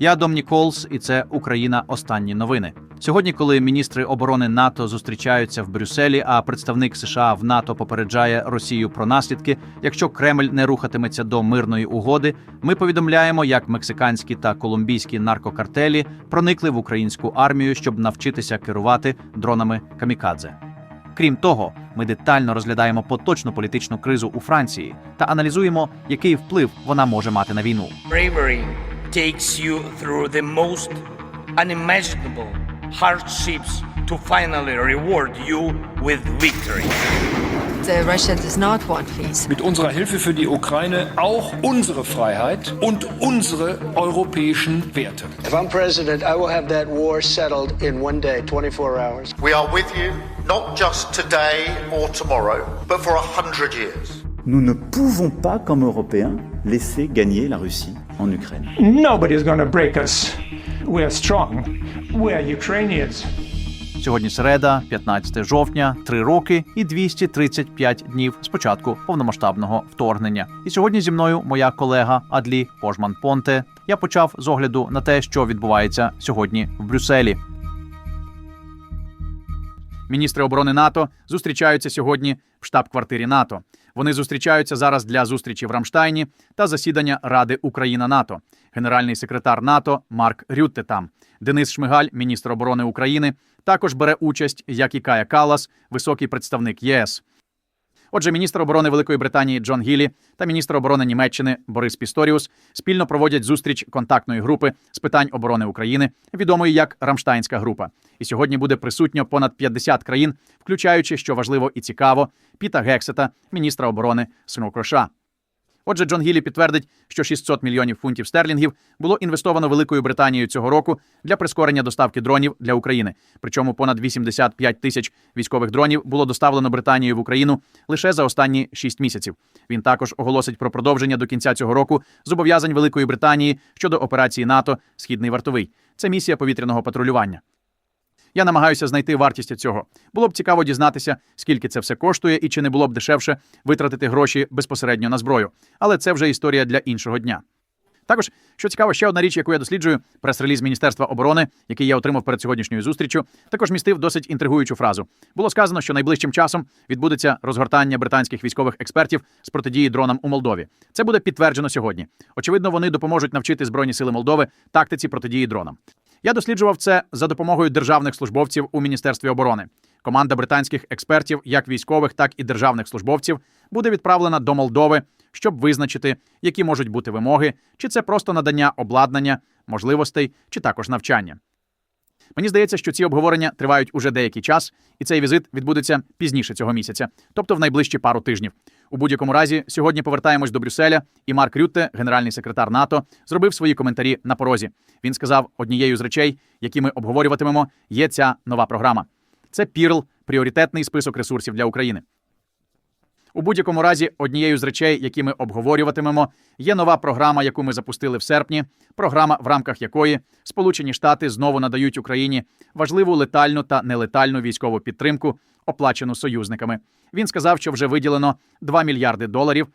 Я Дом Ніколс, і це Україна. Останні новини. Сьогодні, коли міністри оборони НАТО зустрічаються в Брюсселі, а представник США в НАТО попереджає Росію про наслідки, якщо Кремль не рухатиметься до мирної угоди, ми повідомляємо, як мексиканські та колумбійські наркокартелі проникли в українську армію, щоб навчитися керувати дронами камікадзе. Крім того, ми детально розглядаємо поточну політичну кризу у Франції та аналізуємо, який вплив вона може мати на війну. Bravery takes you through the most unimaginable hardships to finally reward you with victory. Russia does not want peace. mit unserer Hilfe für die Ukraine auch unsere Freiheit und unsere europäischen Werte. If I'm president, I will have that war settled in one day, 24 hours. We are with you, not just today or tomorrow, but for a hundred years. Nous ne pouvons pas, comme Européens, laisser gagner la Russie en Ukraine. Nobody's going to break us. We are strong. We are Ukrainians. Сьогодні середа, 15 жовтня, 3 роки і 235 днів з початку повномасштабного вторгнення. І сьогодні зі мною моя колега Адлі Пожман Понте. Я почав з огляду на те, що відбувається сьогодні в Брюсселі. Міністри оборони НАТО зустрічаються сьогодні в штаб-квартирі НАТО. Вони зустрічаються зараз для зустрічі в Рамштайні та засідання Ради Україна НАТО. Генеральний секретар НАТО Марк Рютте там. Денис Шмигаль, міністр оборони України, також бере участь, як і Кая Калас, високий представник ЄС. Отже, міністр оборони Великої Британії Джон Гілі та міністр оборони Німеччини Борис Пісторіус спільно проводять зустріч контактної групи з питань оборони України, відомої як Рамштайнська група. І сьогодні буде присутньо понад 50 країн, включаючи, що важливо і цікаво, Піта Гексета, міністра оборони Снокроша. Отже, Джон Гілі підтвердить, що 600 мільйонів фунтів стерлінгів було інвестовано Великою Британією цього року для прискорення доставки дронів для України. Причому понад 85 тисяч військових дронів було доставлено Британією в Україну лише за останні 6 місяців. Він також оголосить про продовження до кінця цього року зобов'язань Великої Британії щодо операції НАТО Східний вартовий. Це місія повітряного патрулювання. Я намагаюся знайти вартість цього. Було б цікаво дізнатися, скільки це все коштує, і чи не було б дешевше витратити гроші безпосередньо на зброю. Але це вже історія для іншого дня. Також, що цікаво, ще одна річ, яку я досліджую, прес-реліз Міністерства оборони, який я отримав перед сьогоднішньою зустрічю, також містив досить інтригуючу фразу. Було сказано, що найближчим часом відбудеться розгортання британських військових експертів з протидії дронам у Молдові. Це буде підтверджено сьогодні. Очевидно, вони допоможуть навчити збройні сили Молдови тактиці протидії дронам. Я досліджував це за допомогою державних службовців у Міністерстві оборони. Команда британських експертів, як військових, так і державних службовців, буде відправлена до Молдови, щоб визначити, які можуть бути вимоги, чи це просто надання обладнання, можливостей, чи також навчання. Мені здається, що ці обговорення тривають уже деякий час, і цей візит відбудеться пізніше цього місяця, тобто в найближчі пару тижнів. У будь-якому разі, сьогодні повертаємось до Брюсселя, і Марк Рютте, генеральний секретар НАТО, зробив свої коментарі на порозі. Він сказав, однією з речей, які ми обговорюватимемо, є ця нова програма. Це Пірл, пріоритетний список ресурсів для України. У будь-якому разі, однією з речей, які ми обговорюватимемо, є нова програма, яку ми запустили в серпні. Програма, в рамках якої Сполучені Штати знову надають Україні важливу летальну та нелетальну військову підтримку, оплачену союзниками. Він сказав, що вже виділено 2 мільярди доларів.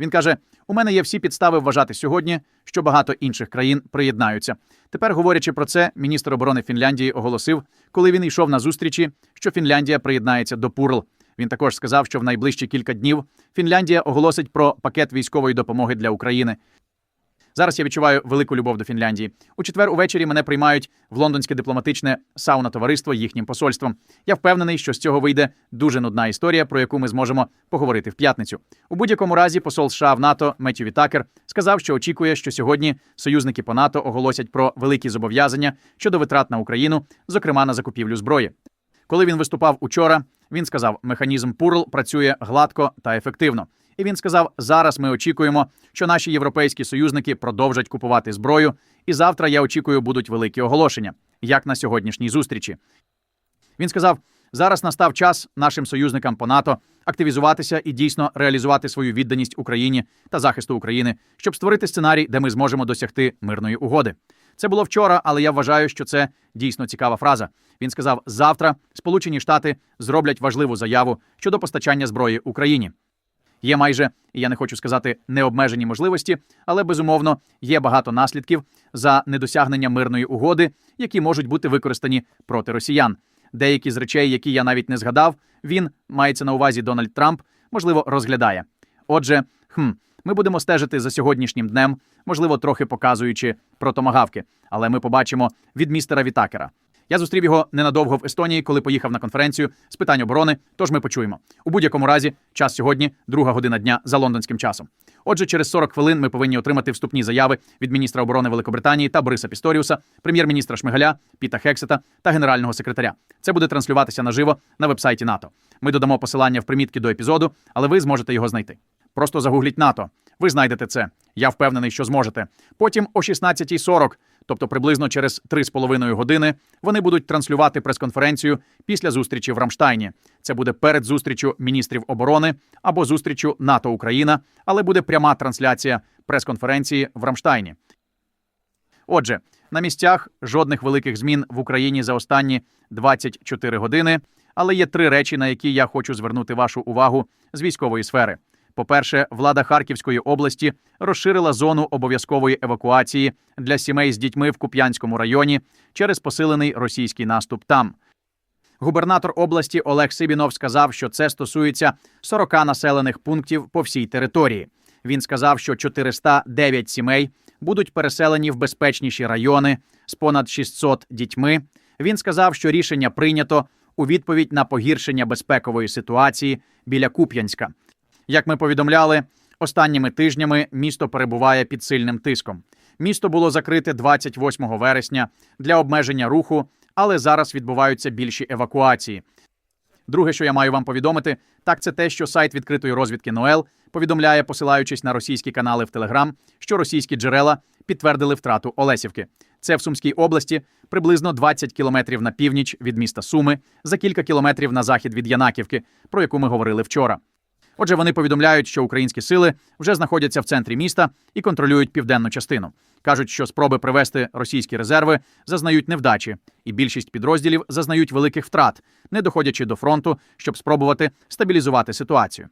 Він каже: у мене є всі підстави вважати сьогодні, що багато інших країн приєднаються. Тепер, говорячи про це, міністр оборони Фінляндії оголосив, коли він йшов на зустрічі, що Фінляндія приєднається до ПУРЛ. Він також сказав, що в найближчі кілька днів Фінляндія оголосить про пакет військової допомоги для України. Зараз я відчуваю велику любов до Фінляндії. У четвер увечері мене приймають в лондонське дипломатичне сауна товариство їхнім посольством. Я впевнений, що з цього вийде дуже нудна історія, про яку ми зможемо поговорити в п'ятницю. У будь-якому разі посол США в НАТО Меттю Вітакер сказав, що очікує, що сьогодні союзники по НАТО оголосять про великі зобов'язання щодо витрат на Україну, зокрема на закупівлю зброї. Коли він виступав учора, він сказав, механізм Пурл працює гладко та ефективно. І він сказав: зараз ми очікуємо, що наші європейські союзники продовжать купувати зброю, і завтра я очікую, будуть великі оголошення, як на сьогоднішній зустрічі. Він сказав: зараз настав час нашим союзникам по НАТО активізуватися і дійсно реалізувати свою відданість Україні та захисту України, щоб створити сценарій, де ми зможемо досягти мирної угоди. Це було вчора, але я вважаю, що це дійсно цікава фраза. Він сказав: завтра Сполучені Штати зроблять важливу заяву щодо постачання зброї Україні. Є майже, і я не хочу сказати необмежені можливості, але безумовно є багато наслідків за недосягнення мирної угоди, які можуть бути використані проти росіян. Деякі з речей, які я навіть не згадав, він мається на увазі Дональд Трамп, можливо, розглядає. Отже, хм, ми будемо стежити за сьогоднішнім днем, можливо, трохи показуючи про томагавки, але ми побачимо від містера Вітакера. Я зустрів його ненадовго в Естонії, коли поїхав на конференцію з питань оборони. Тож ми почуємо. У будь-якому разі, час сьогодні, друга година дня за лондонським часом. Отже, через 40 хвилин ми повинні отримати вступні заяви від міністра оборони Великобританії та Бориса Пісторіуса, прем'єр-міністра Шмигаля, Піта Хексета та генерального секретаря. Це буде транслюватися наживо на вебсайті НАТО. Ми додамо посилання в примітки до епізоду, але ви зможете його знайти. Просто загугліть НАТО. Ви знайдете це. Я впевнений, що зможете. Потім о 16.40, тобто приблизно через 3,5 години, вони будуть транслювати прес-конференцію після зустрічі в Рамштайні. Це буде перед зустрічю міністрів оборони або зустрічю НАТО Україна, але буде пряма трансляція прес-конференції в Рамштайні. Отже, на місцях жодних великих змін в Україні за останні 24 години, але є три речі, на які я хочу звернути вашу увагу з військової сфери. По-перше, влада Харківської області розширила зону обов'язкової евакуації для сімей з дітьми в Куп'янському районі через посилений російський наступ там. Губернатор області Олег Сибінов сказав, що це стосується 40 населених пунктів по всій території. Він сказав, що 409 сімей будуть переселені в безпечніші райони з понад 600 дітьми. Він сказав, що рішення прийнято у відповідь на погіршення безпекової ситуації біля Куп'янська. Як ми повідомляли, останніми тижнями місто перебуває під сильним тиском. Місто було закрите 28 вересня для обмеження руху, але зараз відбуваються більші евакуації. Друге, що я маю вам повідомити, так це те, що сайт відкритої розвідки Ноел повідомляє, посилаючись на російські канали в Телеграм, що російські джерела підтвердили втрату Олесівки. Це в Сумській області, приблизно 20 кілометрів на північ від міста Суми, за кілька кілометрів на захід від Янаківки, про яку ми говорили вчора. Отже, вони повідомляють, що українські сили вже знаходяться в центрі міста і контролюють південну частину. Кажуть, що спроби привести російські резерви зазнають невдачі, і більшість підрозділів зазнають великих втрат, не доходячи до фронту, щоб спробувати стабілізувати ситуацію.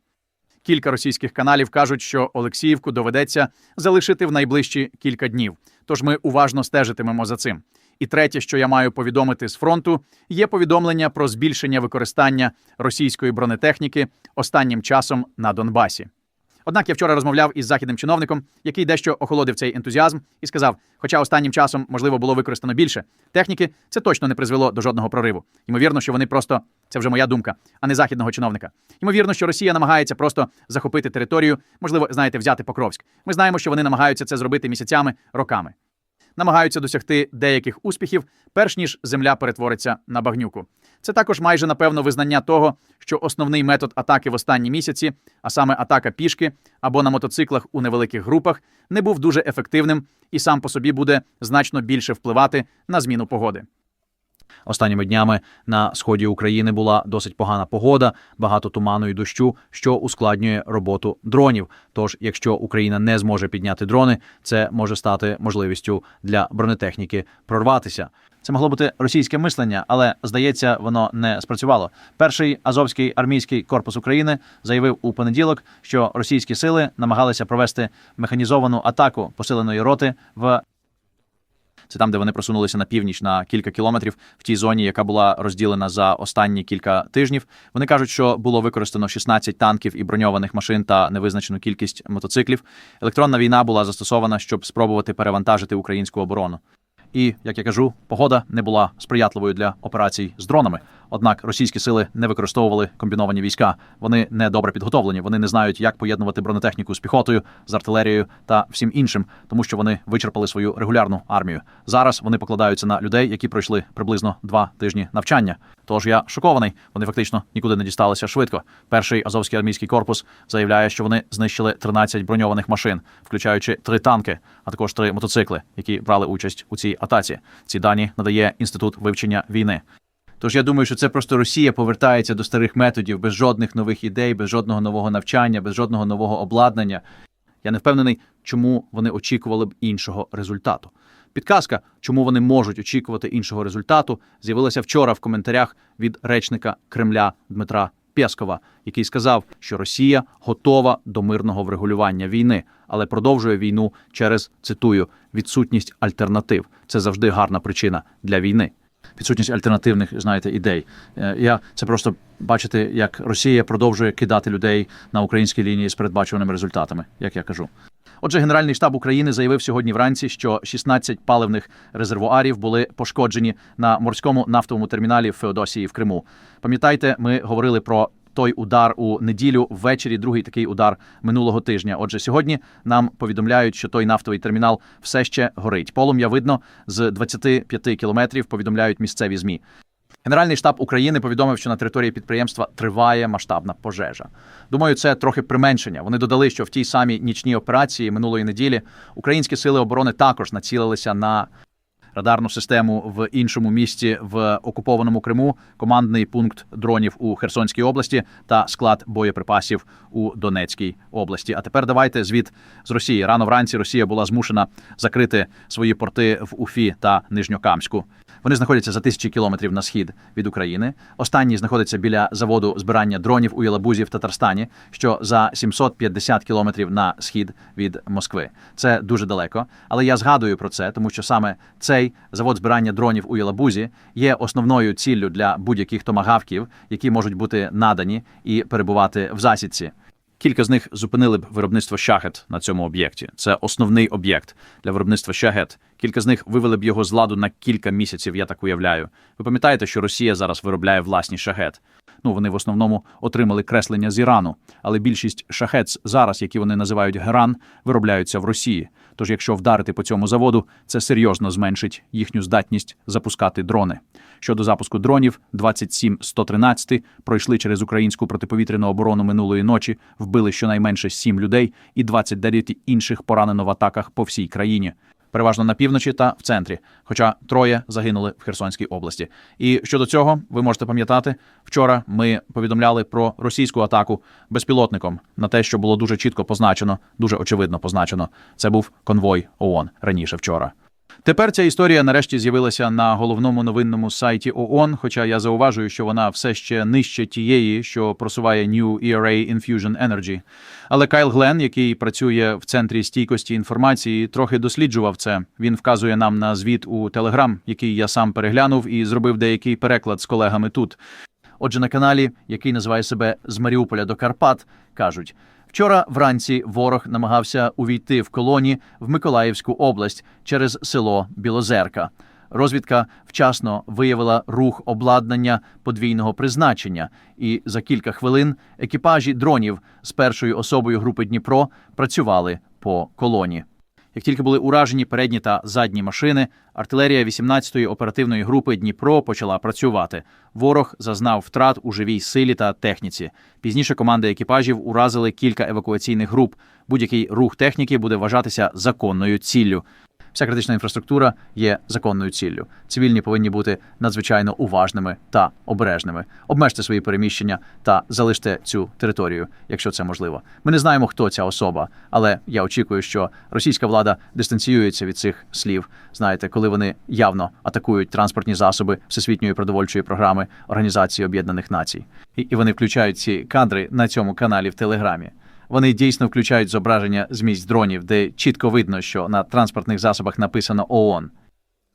Кілька російських каналів кажуть, що Олексіївку доведеться залишити в найближчі кілька днів. Тож ми уважно стежитимемо за цим. І третє, що я маю повідомити з фронту, є повідомлення про збільшення використання російської бронетехніки останнім часом на Донбасі. Однак я вчора розмовляв із західним чиновником, який дещо охолодив цей ентузіазм, і сказав: хоча останнім часом можливо було використано більше техніки, це точно не призвело до жодного прориву. Ймовірно, що вони просто це вже моя думка, а не західного чиновника. Ймовірно, що Росія намагається просто захопити територію, можливо, знаєте, взяти Покровськ. Ми знаємо, що вони намагаються це зробити місяцями, роками. Намагаються досягти деяких успіхів, перш ніж земля перетвориться на багнюку. Це також майже напевно визнання того, що основний метод атаки в останні місяці, а саме атака пішки або на мотоциклах у невеликих групах, не був дуже ефективним і сам по собі буде значно більше впливати на зміну погоди. Останніми днями на сході України була досить погана погода, багато туману і дощу, що ускладнює роботу дронів. Тож, якщо Україна не зможе підняти дрони, це може стати можливістю для бронетехніки прорватися. Це могло бути російське мислення, але здається, воно не спрацювало. Перший Азовський армійський корпус України заявив у понеділок, що російські сили намагалися провести механізовану атаку посиленої роти в це там, де вони просунулися на північ на кілька кілометрів в тій зоні, яка була розділена за останні кілька тижнів. Вони кажуть, що було використано 16 танків і броньованих машин та невизначену кількість мотоциклів. Електронна війна була застосована, щоб спробувати перевантажити українську оборону. І як я кажу, погода не була сприятливою для операцій з дронами. Однак російські сили не використовували комбіновані війська. Вони не добре підготовлені. Вони не знають, як поєднувати бронетехніку з піхотою, з артилерією та всім іншим, тому що вони вичерпали свою регулярну армію. Зараз вони покладаються на людей, які пройшли приблизно два тижні навчання. Тож я шокований. Вони фактично нікуди не дісталися швидко. Перший Азовський армійський корпус заявляє, що вони знищили 13 броньованих машин, включаючи три танки, а також три мотоцикли, які брали участь у цій атаці. Ці дані надає інститут вивчення війни. Тож я думаю, що це просто Росія повертається до старих методів без жодних нових ідей, без жодного нового навчання, без жодного нового обладнання. Я не впевнений, чому вони очікували б іншого результату. Підказка, чому вони можуть очікувати іншого результату, з'явилася вчора в коментарях від речника Кремля Дмитра Пєскова, який сказав, що Росія готова до мирного врегулювання війни, але продовжує війну через цитую відсутність альтернатив. Це завжди гарна причина для війни. Відсутність альтернативних, знаєте, ідей. Е, Я це просто бачити, як Росія продовжує кидати людей на українській лінії з передбачуваними результатами, як я кажу. Отже, Генеральний штаб України заявив сьогодні вранці, що 16 паливних резервуарів були пошкоджені на морському нафтовому терміналі в Феодосії в Криму. Пам'ятайте, ми говорили про той удар у неділю ввечері, другий такий удар минулого тижня. Отже, сьогодні нам повідомляють, що той нафтовий термінал все ще горить. Полум'я видно з 25 кілометрів. Повідомляють місцеві змі. Генеральний штаб України повідомив, що на території підприємства триває масштабна пожежа. Думаю, це трохи применшення. Вони додали, що в тій самій нічній операції минулої неділі українські сили оборони також націлилися на радарну систему в іншому місті в окупованому Криму, командний пункт дронів у Херсонській області та склад боєприпасів у Донецькій області. А тепер давайте звіт з Росії. Рано вранці Росія була змушена закрити свої порти в Уфі та Нижньокамську. Вони знаходяться за тисячі кілометрів на схід від України. Останній знаходиться біля заводу збирання дронів у Єлабузі в Татарстані, що за 750 кілометрів на схід від Москви. Це дуже далеко. Але я згадую про це, тому що саме цей завод збирання дронів у Єлабузі є основною ціллю для будь-яких томагавків, які можуть бути надані і перебувати в засідці. Кілька з них зупинили б виробництво шахет на цьому об'єкті. Це основний об'єкт для виробництва шахет. Кілька з них вивели б його з ладу на кілька місяців, я так уявляю. Ви пам'ятаєте, що Росія зараз виробляє власні шахет? Ну, вони в основному отримали креслення з Ірану, але більшість шахет зараз, які вони називають Геран, виробляються в Росії. Тож, якщо вдарити по цьому заводу, це серйозно зменшить їхню здатність запускати дрони. Щодо запуску дронів, 27-113 пройшли через українську протиповітряну оборону минулої ночі, вбили щонайменше 7 людей і 29 інших поранено в атаках по всій країні. Переважно на півночі та в центрі, хоча троє загинули в Херсонській області. І щодо цього, ви можете пам'ятати, вчора ми повідомляли про російську атаку безпілотником на те, що було дуже чітко позначено, дуже очевидно позначено. Це був конвой ООН раніше вчора. Тепер ця історія нарешті з'явилася на головному новинному сайті ООН, хоча я зауважую, що вона все ще нижче тієї, що просуває New ERA Infusion Energy. Але Кайл Глен, який працює в центрі стійкості інформації, трохи досліджував це. Він вказує нам на звіт у Телеграм, який я сам переглянув і зробив деякий переклад з колегами тут. Отже, на каналі, який називає себе з Маріуполя до Карпат, кажуть. Вчора вранці ворог намагався увійти в колоні в Миколаївську область через село Білозерка. Розвідка вчасно виявила рух обладнання подвійного призначення, і за кілька хвилин екіпажі дронів з першою особою групи Дніпро працювали по колоні. Як тільки були уражені передні та задні машини, артилерія 18-ї оперативної групи Дніпро почала працювати. Ворог зазнав втрат у живій силі та техніці. Пізніше команди екіпажів уразили кілька евакуаційних груп. Будь-який рух техніки буде вважатися законною ціллю. Вся критична інфраструктура є законною ціллю. Цивільні повинні бути надзвичайно уважними та обережними. Обмежте свої переміщення та залиште цю територію, якщо це можливо. Ми не знаємо, хто ця особа, але я очікую, що російська влада дистанціюється від цих слів. Знаєте, коли вони явно атакують транспортні засоби Всесвітньої продовольчої програми Організації Об'єднаних Націй, і, вони включають ці кадри на цьому каналі в Телеграмі. Вони дійсно включають зображення з місць дронів, де чітко видно, що на транспортних засобах написано ООН.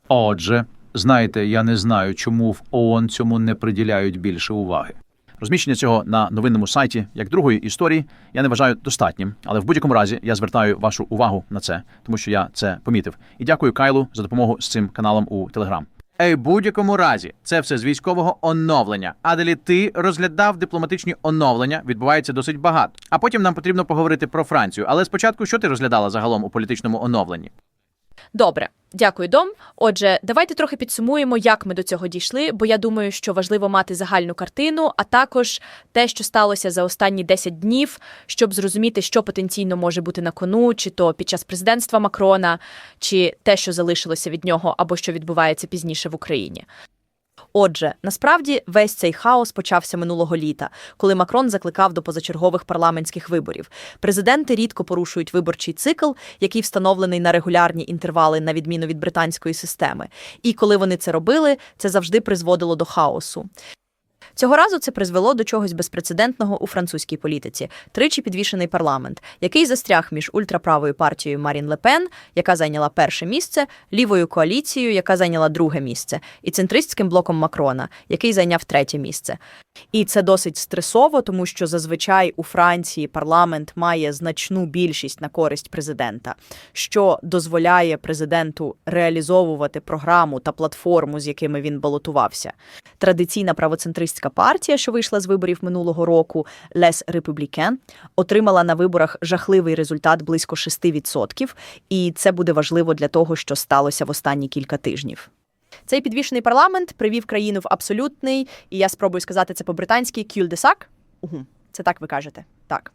Отже, знаєте, я не знаю, чому в ООН цьому не приділяють більше уваги. Розміщення цього на новинному сайті як другої історії я не вважаю достатнім, але в будь-якому разі я звертаю вашу увагу на це, тому що я це помітив. І дякую Кайлу за допомогу з цим каналом у Телеграм. Ей, будь-якому разі, це все з військового оновлення. Аделі, ти розглядав дипломатичні оновлення, відбувається досить багато. А потім нам потрібно поговорити про Францію. Але спочатку, що ти розглядала загалом у політичному оновленні? Добре, дякую, дом. Отже, давайте трохи підсумуємо, як ми до цього дійшли, бо я думаю, що важливо мати загальну картину, а також те, що сталося за останні 10 днів, щоб зрозуміти, що потенційно може бути на кону, чи то під час президентства Макрона, чи те, що залишилося від нього, або що відбувається пізніше в Україні. Отже, насправді весь цей хаос почався минулого літа, коли Макрон закликав до позачергових парламентських виборів. Президенти рідко порушують виборчий цикл, який встановлений на регулярні інтервали, на відміну від британської системи. І коли вони це робили, це завжди призводило до хаосу. Цього разу це призвело до чогось безпрецедентного у французькій політиці. Тричі підвішений парламент, який застряг між ультраправою партією Марін Лепен, яка зайняла перше місце, лівою коаліцією, яка зайняла друге місце, і центристським блоком Макрона, який зайняв третє місце. І це досить стресово, тому що зазвичай у Франції парламент має значну більшість на користь президента, що дозволяє президенту реалізовувати програму та платформу, з якими він балотувався. Традиційна правоцентристська партія, що вийшла з виборів минулого року, Les Républicains, отримала на виборах жахливий результат близько 6%, і це буде важливо для того, що сталося в останні кілька тижнів. Цей підвішений парламент привів країну в абсолютний, і я спробую сказати це по-британськи кюль-де-сак. Угу. Це так ви кажете. Так.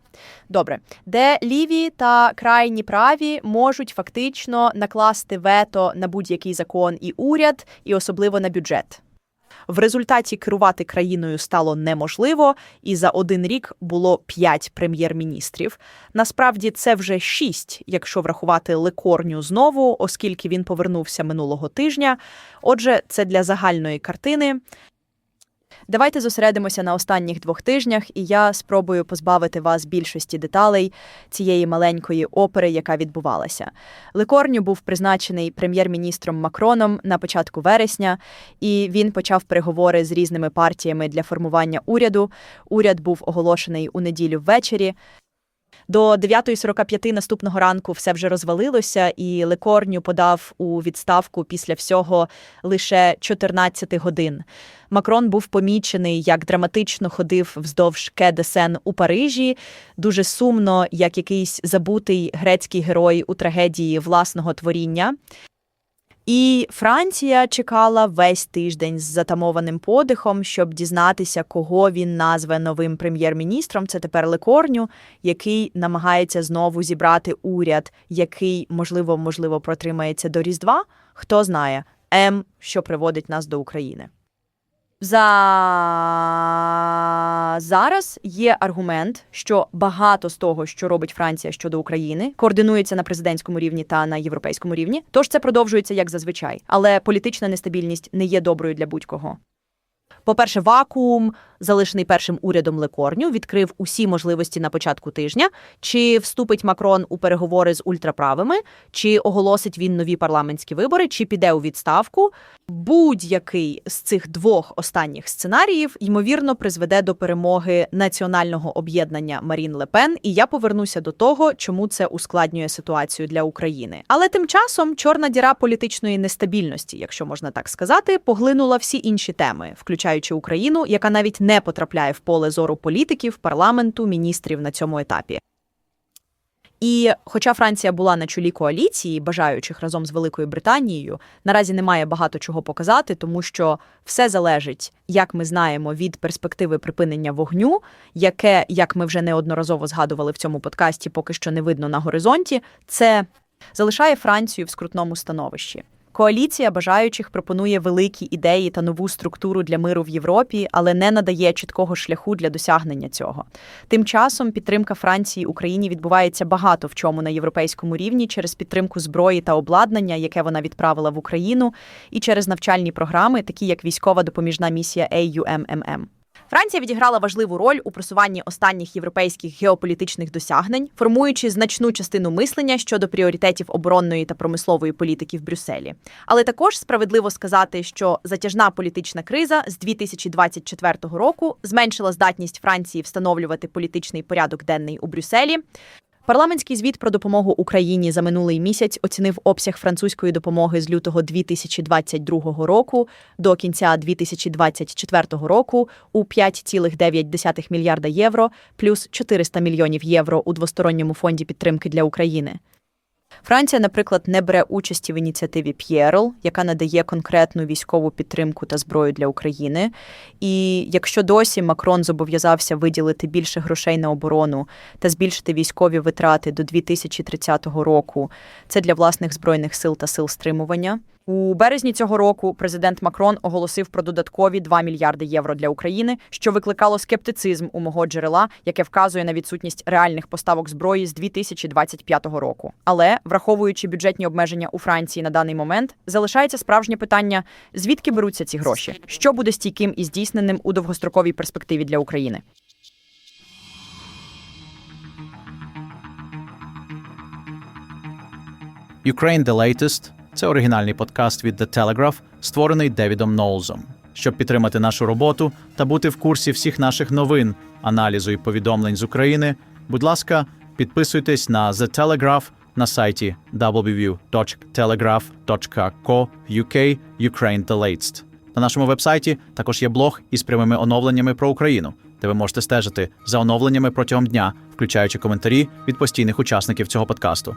Добре. Де ліві та крайні праві можуть фактично накласти вето на будь-який закон і уряд, і особливо на бюджет. В результаті керувати країною стало неможливо, і за один рік було п'ять прем'єр-міністрів. Насправді це вже шість, якщо врахувати лекорню знову, оскільки він повернувся минулого тижня. Отже, це для загальної картини. Давайте зосередимося на останніх двох тижнях, і я спробую позбавити вас більшості деталей цієї маленької опери, яка відбувалася. Лекорню був призначений прем'єр-міністром Макроном на початку вересня, і він почав переговори з різними партіями для формування уряду. Уряд був оголошений у неділю ввечері. До 9.45 наступного ранку все вже розвалилося, і Лекорню подав у відставку після всього лише 14 годин. Макрон був помічений, як драматично ходив вздовж Кедесен у Парижі. Дуже сумно, як якийсь забутий грецький герой у трагедії власного творіння. І Франція чекала весь тиждень з затамованим подихом, щоб дізнатися, кого він назве новим прем'єр-міністром. Це тепер Лекорню, який намагається знову зібрати уряд, який можливо, можливо, протримається до Різдва. Хто знає, М, що приводить нас до України. За зараз є аргумент, що багато з того, що робить Франція щодо України, координується на президентському рівні та на європейському рівні. Тож це продовжується як зазвичай, але політична нестабільність не є доброю для будь-кого. По-перше, вакуум, залишений першим урядом Лекорню, відкрив усі можливості на початку тижня. Чи вступить Макрон у переговори з ультраправими, чи оголосить він нові парламентські вибори, чи піде у відставку. Будь-який з цих двох останніх сценаріїв ймовірно призведе до перемоги національного об'єднання Марін Лепен. І я повернуся до того, чому це ускладнює ситуацію для України. Але тим часом чорна діра політичної нестабільності, якщо можна так сказати, поглинула всі інші теми, включаючи Україну, яка навіть не потрапляє в поле зору політиків, парламенту, міністрів на цьому етапі. І хоча Франція була на чолі коаліції, бажаючих разом з Великою Британією, наразі немає багато чого показати, тому що все залежить, як ми знаємо, від перспективи припинення вогню, яке, як ми вже неодноразово згадували в цьому подкасті, поки що не видно на горизонті, це залишає Францію в скрутному становищі. Коаліція бажаючих пропонує великі ідеї та нову структуру для миру в Європі, але не надає чіткого шляху для досягнення цього. Тим часом підтримка Франції Україні відбувається багато в чому на європейському рівні через підтримку зброї та обладнання, яке вона відправила в Україну, і через навчальні програми, такі як військова допоміжна місія AUMMM. Франція відіграла важливу роль у просуванні останніх європейських геополітичних досягнень, формуючи значну частину мислення щодо пріоритетів оборонної та промислової політики в Брюсселі. Але також справедливо сказати, що затяжна політична криза з 2024 року зменшила здатність Франції встановлювати політичний порядок денний у Брюсселі. Парламентський звіт про допомогу Україні за минулий місяць оцінив обсяг французької допомоги з лютого 2022 року до кінця 2024 року у 5,9 мільярда євро плюс 400 мільйонів євро у двосторонньому фонді підтримки для України. Франція, наприклад, не бере участі в ініціативі П'єрл, яка надає конкретну військову підтримку та зброю для України. І якщо досі Макрон зобов'язався виділити більше грошей на оборону та збільшити військові витрати до 2030 року, це для власних збройних сил та сил стримування. У березні цього року президент Макрон оголосив про додаткові 2 мільярди євро для України, що викликало скептицизм у мого джерела, яке вказує на відсутність реальних поставок зброї з 2025 року. Але враховуючи бюджетні обмеження у Франції на даний момент, залишається справжнє питання: звідки беруться ці гроші? Що буде стійким і здійсненим у довгостроковій перспективі для України? Ukraine The Latest – це оригінальний подкаст від The Telegraph, створений Девідом Ноулзом. Щоб підтримати нашу роботу та бути в курсі всіх наших новин, аналізу і повідомлень з України, будь ласка, підписуйтесь на The Telegraph на сайті www.telegraph.co.uk Ukraine The Latest. На нашому вебсайті також є блог із прямими оновленнями про Україну, де ви можете стежити за оновленнями протягом дня, включаючи коментарі від постійних учасників цього подкасту.